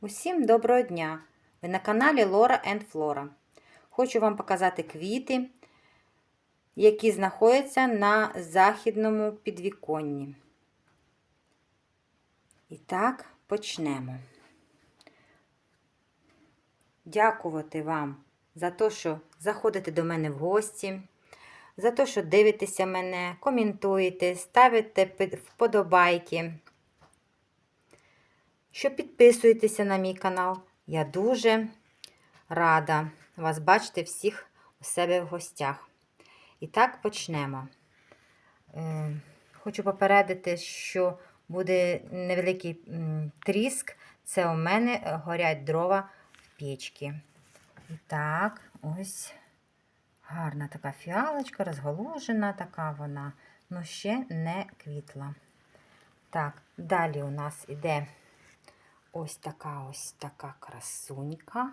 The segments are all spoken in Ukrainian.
Усім доброго дня! Ви на каналі Лора and Flora. Хочу вам показати квіти, які знаходяться на західному підвіконні. І так, почнемо. Дякувати вам за те, що заходите до мене в гості, за те, що дивитеся мене, коментуєте, ставите вподобайки що підписуєтеся на мій канал. Я дуже рада вас бачити всіх у себе в гостях. І так почнемо. Е, хочу попередити, що буде невеликий тріск. Це у мене горять дрова в печці. І так, ось гарна така фіалочка, розголужена така вона, але ще не квітла. Так, далі у нас іде ось така ось така красунька.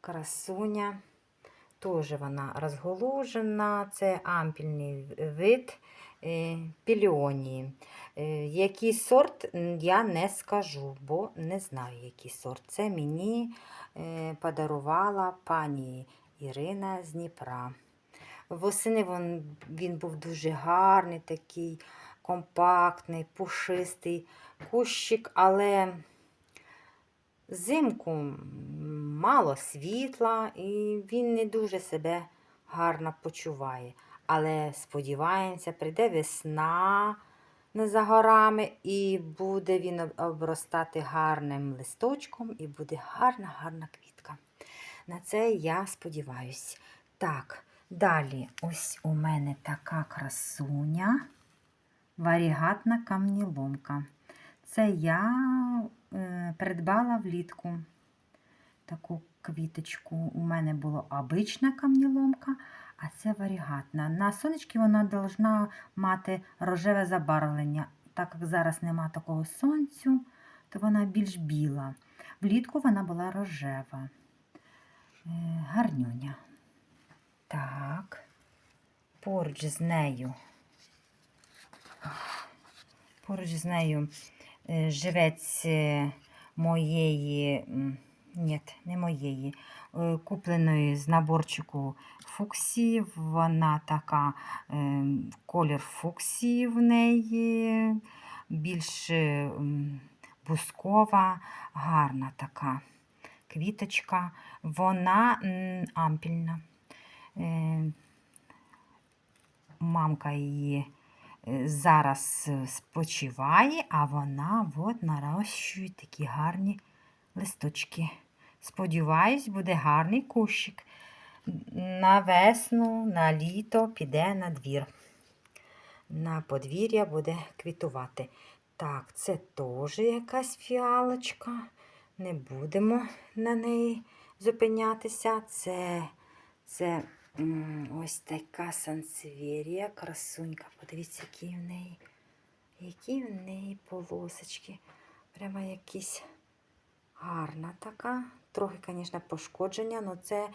Красуня. Теж вона розголужена, це ампільний вид е, піліонії. Е, який сорт, я не скажу, бо не знаю, який сорт. Це мені е, подарувала пані Ірина з Дніпра. Восени він, він був дуже гарний, такий компактний, пушистий кущик, але Зимку мало світла, і він не дуже себе гарно почуває. Але сподіваємося, прийде весна не за горами, і буде він обростати гарним листочком, і буде гарна, гарна квітка. На це я сподіваюся. Так, далі ось у мене така красуня, варігатна камніломка. Це я е, придбала влітку таку квіточку. У мене була обична камніломка, а це варігатна. На сонечки вона повинна мати рожеве забарвлення. Так як зараз нема такого сонцю, то вона більш біла. Влітку вона була рожева. Е, гарнюня. Так, поруч з нею. Поруч з нею живець е, моєї, ні, не моєї, е, купленої з наборчику фуксії. Вона така колір фуксії в неї, більш бускова, гарна така квіточка, вона ампільна. Мамка її зараз е, спочиває, а вона от нарощує такі гарні листочки. Сподіваюсь, буде гарний кущик. На весну, на літо піде на двір. На подвір'я буде квітувати. Так, це теж якась фіалочка. Не будемо на неї зупинятися. Це, це Ось така сансевірія, красунька. Подивіться, які в неї, які в неї полосочки. Прямо якісь гарна така. Трохи, звісно, пошкодження, але це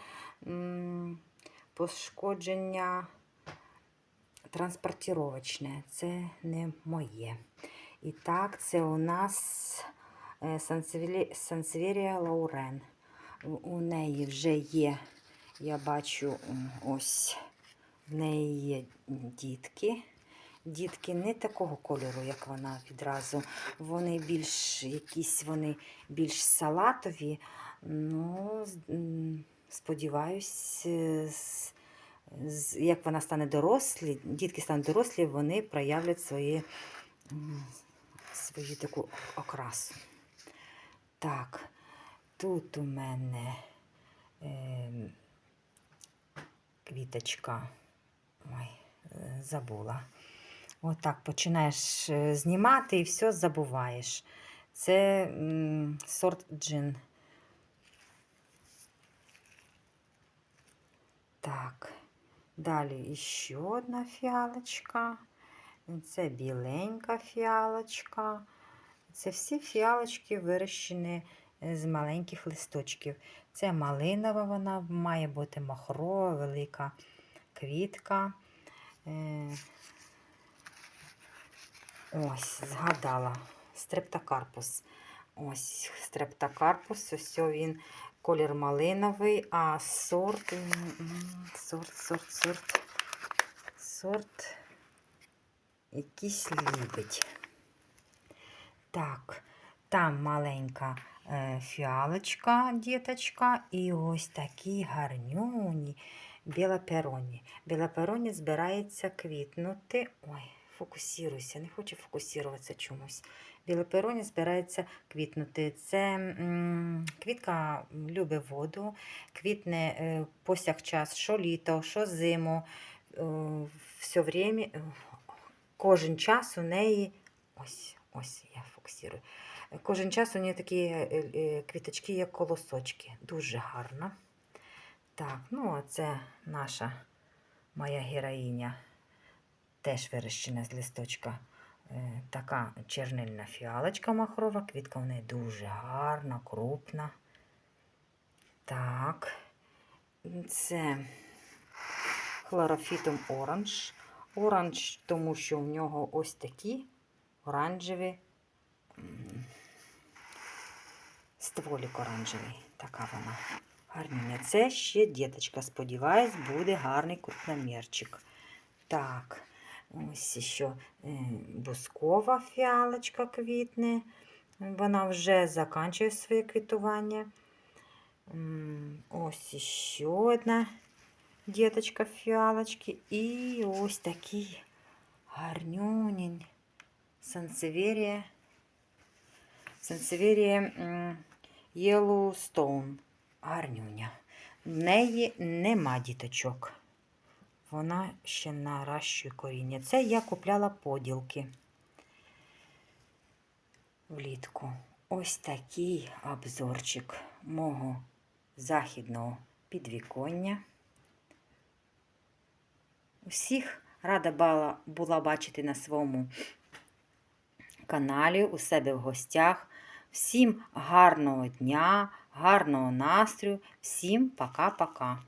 м пошкодження транспортировочне, це не моє. І так, це у нас е, Сансевірія Лаурен. У неї вже є я бачу ось в неї є дітки. Дітки не такого кольору, як вона відразу. Вони більш якісь вони більш салатові. Ну, сподіваюсь, як вона стане дорослі, дітки стануть дорослі, вони проявлять свої, свою таку окрасу. Так, тут у мене. Е, квіточка. Ой, е, забула. Отак От починаєш е, знімати і все забуваєш. Це м, сорт джин. Так, далі ще одна фіалочка. Це біленька фіалочка. Це всі фіалочки вирощені з маленьких листочків. Це малинова, вона має бути махрова, велика квітка. Е, ось, згадала стрептокарпус. Ось стрептокарпус, ось він колір малиновий, а сорт, сорт, сорт, сорт, сорт якийсь лібедь. Так, там маленька е, фіалочка, діточка, і ось такі гарнюні білопероні. Білопероні збирається квітнути. Ой, фокусируйся, не хочу фокусуватися чомусь. Білопероні збирається квітнути. Це м, квітка любить воду, квітне е, повсякчас, що літо, що зиму. Е, все время, е, кожен час у неї. Ось, ось я фокусирую. Кожен час у неї такі е, е, квіточки, як колосочки. Дуже гарно. Так, ну а це наша моя героїня. Теж вирощена з листочка. Е, Така чернильна фіалочка махрова. Квітка в неї дуже гарна, крупна. Так. Це хлорофітум оранж. Оранж, тому що в нього ось такі оранжеві стволік оранжевий. Така вона. Гарніня. Це ще діточка, сподіваюсь, буде гарний крупномірчик. Так, ось ще е, бускова фіалочка квітне. Вона вже закінчує своє квітування. Ось ще одна діточка фіалочки. І ось такий гарнюнень Сансеверія. Сансеверія Yellowstone. Гарнюня. В неї нема діточок. Вона ще наращує коріння. Це я купляла поділки влітку. Ось такий обзорчик мого західного підвіконня. Усіх рада була, бачити на своєму каналі, у себе в гостях. Всім гарного дня, гарного настрою, всім пока-пока.